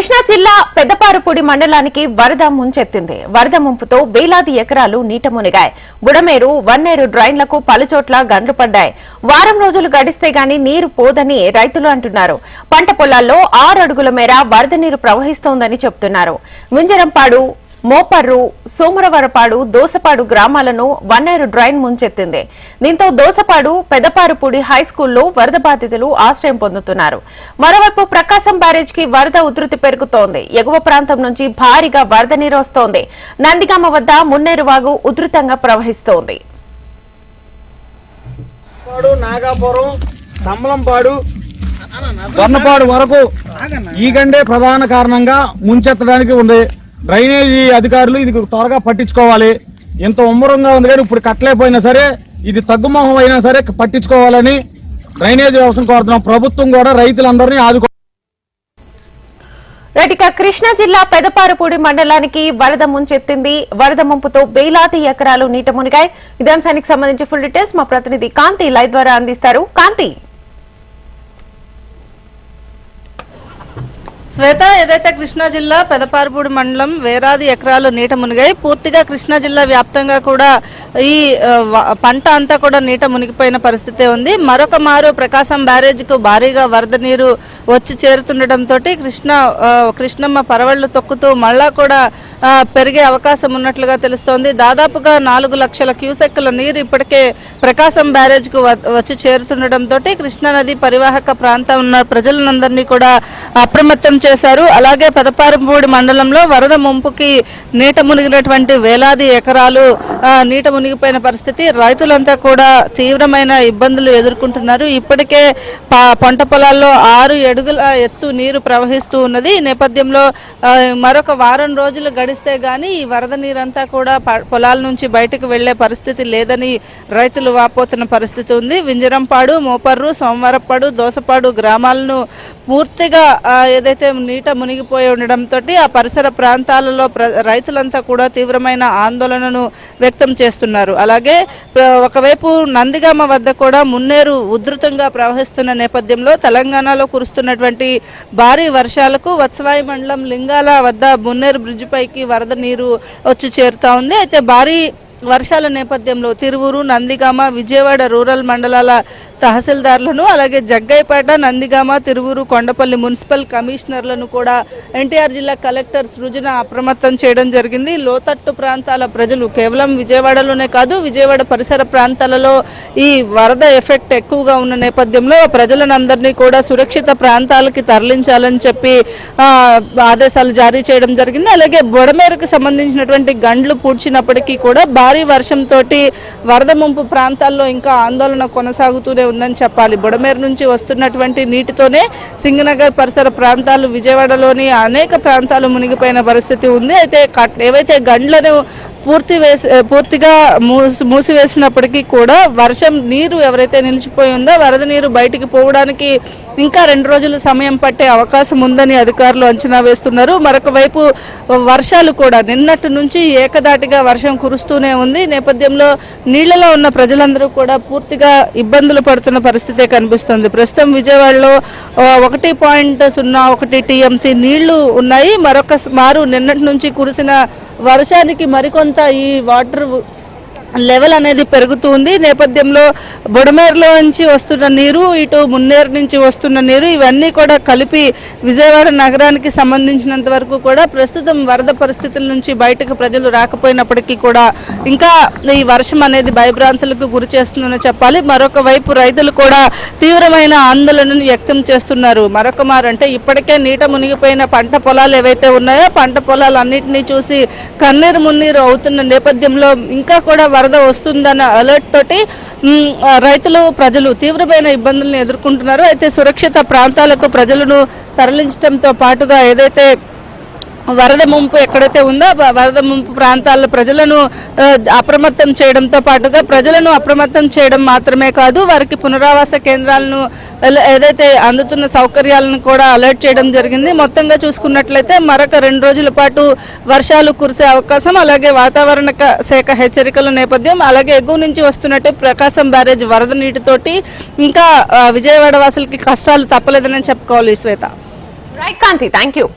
కృష్ణా జిల్లా పెద్దపారుపూడి మండలానికి వరద ముంచెత్తింది. వరద ముంపుతో వేలాది ఎకరాలు నీట మునిగాయి. బుడమేరు వన్నేరు డ్రైన్లకు పలుచోట్ల గండ్లు పడ్డాయి. వారం రోజులు గడిస్తే గాని నీరు పోదని రైతులు అంటున్నారు. పంట పొలాల్లో ఆరు అడుగుల మేర వరద నీరు ప్రవహిస్తోందని చెబుతున్నారు ముంజరంపాడు మోపర్రు సోమరవరపాడు దోసపాడు గ్రామాలను వన్నేరు డ్రైన్ ముంచెత్తింది. దీంతో దోసపాడు పెదపారుపూడి హై స్కూల్లో వరద బాధితులు ఆశ్రయం పొందుతున్నారు. మరోవైపు ప్రకాశం బ్యారేజ్కి వరద ఉధృతి పెరుగుతోంది. ఎగువ ప్రాంతం నుంచి భారీగా వరద నీరు వస్తోంది. నందిగామ వద్ద మున్నేరు వాగు ఉధృతంగా ప్రవహిస్తోంది. నాగాపురం తమ్మలంపాడు వరకు ఈ గండే ప్రధాన కారణంగా ముంచెత్తడానికి ఉంది. డ్రైనేజీ అధికారులు ఇది త్వరగా పట్టించుకోవాలి. ఎంత ఉమ్మరంగా ఉంది కానీ ఇప్పుడు కట్టలేకపోయినా సరే ఇది తగ్గుమోహం అయినా సరే పట్టించుకోవాలని డ్రైనేజీ వ్యవస్థను కోరుతున్నాం. ప్రభుత్వం కూడా రైతులందరినీ ఆదుకో రైటిక కృష్ణా జిల్లా పెదపారపూడి మండలానికి వరద ముంచెత్తింది. వరద ముంపుతో వేలాది ఎకరాలు నీట మునిగాయి. ఇదే సంబంధించి ఫుల్ డీటెయిల్స్ మా ప్రతినిధి కాంతి లైవ్ ద్వారా అందిస్తారు. కాంతి! శ్వేత ఏదైతే కృష్ణా జిల్లా పెదపారుపూడి మండలం వేలాది ఎకరాలు నీట మునిగాయి పూర్తిగా కృష్ణా జిల్లా వ్యాప్తంగా కూడా ఈ వ- పంట అంతా కూడా నీట మునిగిపోయిన పరిస్థితే ఉంది. మరొక మారు ప్రకాశం బ్యారేజ్కు భారీగా వరద నీరు వచ్చి చేరుతుండటంతో కృష్ణ కృష్ణమ్మ పరవళ్ళు తొక్కుతూ మళ్ళా కూడా పెరిగే అవకాశం ఉన్నట్లుగా తెలుస్తోంది. దాదాపుగా నాలుగు లక్షల క్యూసెక్కుల నీరు ఇప్పటికే ప్రకాశం బ్యారేజ్కు వచ్చి చేరుతుండటంతో కృష్ణా నది పరివాహక ప్రాంతం ఉన్న ప్రజలందరినీ కూడా అప్రమత్తం చేశారు. అలాగే పెదపారంపూడి మండలంలో వరద ముంపుకి నీట మునిగినటువంటి వేలాది ఎకరాలు నీట మునిగిపోయిన పరిస్థితి. రైతులంతా కూడా తీవ్రమైన ఇబ్బందులు ఎదుర్కొంటున్నారు. ఇప్పటికే పంట పొలాల్లో ఆరు అడుగుల ఎత్తు నీరు ప్రవహిస్తూ ఉన్నది. ఈ నేపథ్యంలో మరొక వారం రోజులు గడిస్తే గానీ ఈ వరద నీరంతా కూడా ప- పొలాల నుంచి బయటకు వెళ్ళే పరిస్థితి లేదని రైతులు వాపోతున్న పరిస్థితి ఉంది. వింజరంపాడు మోపర్రు సోమవారపాడు దోసపాడు గ్రామాలను పూర్తిగా ఏదైతే నీట మునిగిపోయి ఉండడంతో ఆ పరిసర ప్రాంతాలలో ప్ర- రైతులంతా కూడా తీవ్రమైన ఆందోళనను వ్యక్తం చేస్తున్నారు. అలాగే ఒకవైపు నందిగామ వద్ద కూడా మున్నేరు ఉధృతంగా ప్రవహిస్తున్న నేపథ్యంలో తెలంగాణలో కురుస్తున్నటువంటి భారీ వర్షాలకు వత్సవాయి మండలం లింగాల వద్ద మున్నేరు బ్రిడ్జ్ పైకి వరద నీరు వచ్చి చేరుతా ఉంది. అయితే భారీ వర్షాల నేపథ్యంలో తిరువురు నందిగామ విజయవాడ రూరల్ మండలాల తహసీల్దార్లను అలాగే జగ్గైపేట నందిగామ తిరువురు కొండపల్లి మున్సిపల్ కమిషనర్లను కూడా ఎన్టీఆర్ జిల్లా కలెక్టర్ సృజన అప్రమత్తం చేయడం జరిగింది. లోతట్టు ప్రాంతాల ప్రజలు కేవలం విజయవాడలోనే కాదు విజయవాడ పరిసర ప్రాంతాలలో ఈ వరద ఎఫెక్ట్ ఎక్కువగా ఉన్న నేపథ్యంలో ప్రజలందరినీ కూడా సురక్షిత ప్రాంతాలకి తరలించాలని చెప్పి ఆదేశాలు జారీ చేయడం జరిగింది. అలాగే బొడమేరకు సంబంధించినటువంటి గండ్లు పూడ్చినప్పటికీ కూడా భారీ వర్షంతో వరద ముంపు ప్రాంతాల్లో ఇంకా ఆందోళన కొనసాగుతూనే ఉందని చెప్పాలి. బుడమేరు నుంచి వస్తున్నటువంటి నీటితోనే సింగనగర్ పరిసర ప్రాంతాలు విజయవాడలోని అనేక ప్రాంతాలు మునిగిపోయిన పరిస్థితి ఉంది. అయితే కట్- ఏవైతే గండ్లను పూర్తి వేసి పూర్తిగా మూసి మూసివేసినప్పటికీ కూడా వర్షం నీరు ఎవరైతే నిలిచిపోయి ఉందో వరద నీరు బయటికి పోవడానికి ఇంకా రెండు రోజులు సమయం పట్టే అవకాశం ఉందని అధికారులు అంచనా వేస్తున్నారు. మరొక వైపు వర్షాలు కూడా నిన్నటి నుంచి ఏకదాటిగా వర్షం కురుస్తూనే ఉంది. నేపథ్యంలో నీళ్ళలో ఉన్న ప్రజలందరూ కూడా పూర్తిగా ఇబ్బందులు పడుతున్న పరిస్థితే కనిపిస్తుంది. ప్రస్తుతం విజయవాడలో ఒకటి పాయింట్ సున్నా ఒకటి టీఎంసీ నీళ్ళు ఉన్నాయి. మరొక మారు నిన్నటి నుంచి కురిసిన వర్షానికి మరికొంత ఈ వాటర్ లెవెల్ అనేది పెరుగుతుంది నేపథ్యంలో బొడమేరులో నుంచి వస్తున్న నీరు ఇటు మున్నేరు నుంచి వస్తున్న నీరు ఇవన్నీ కూడా కలిపి విజయవాడ నగరానికి సంబంధించినంత వరకు కూడా ప్రస్తుతం వరద పరిస్థితుల నుంచి బయటకు ప్రజలు రాకపోయినప్పటికీ కూడా ఇంకా ఈ వర్షం అనేది భయభ్రాంతులకు గురి చేస్తుందని చెప్పాలి. మరొక వైపు రైతులు కూడా తీవ్రమైన ఆందోళనను వ్యక్తం చేస్తున్నారు. మరొక మారంటే ఇప్పటికే నీట మునిగిపోయిన పంట పొలాలు ఏవైతే ఉన్నాయో పంట పొలాలన్నింటినీ చూసి కన్నీరు మున్నీరు అవుతున్న నేపథ్యంలో ఇంకా కూడా వరద వస్తుందన్న అలర్ట్ తోటి రైతులు ప్రజలు తీవ్రమైన ఇబ్బందులను ఎదుర్కొంటున్నారు. అయితే సురక్షిత ప్రాంతాలకు ప్రజలను తరలించడంతో పాటుగా ఏదైతే వరద ముంపు ఎక్కడైతే ఉందో వరద ముంపు ప్రాంతాల్లో ప్రజలను అప్రమత్తం చేయడంతో పాటుగా ప్రజలను అప్రమత్తం చేయడం మాత్రమే కాదు వారికి పునరావాస కేంద్రాలను ఏదైతే అందుతున్న సౌకర్యాలను కూడా అలర్ట్ చేయడం జరిగింది. మొత్తంగా చూసుకున్నట్లయితే మరొక రెండు రోజుల పాటు వర్షాలు కురిసే అవకాశం అలాగే వాతావరణ శాఖ హెచ్చరికల నేపథ్యం అలాగే ఎగువ నుంచి వస్తున్నట్టు ప్రకాశం బ్యారేజ్ వరద నీటితోటి ఇంకా విజయవాడ వాసులకి కష్టాలు తప్పలేదని చెప్పుకోవాలి Swetha. Right Kanthi thank you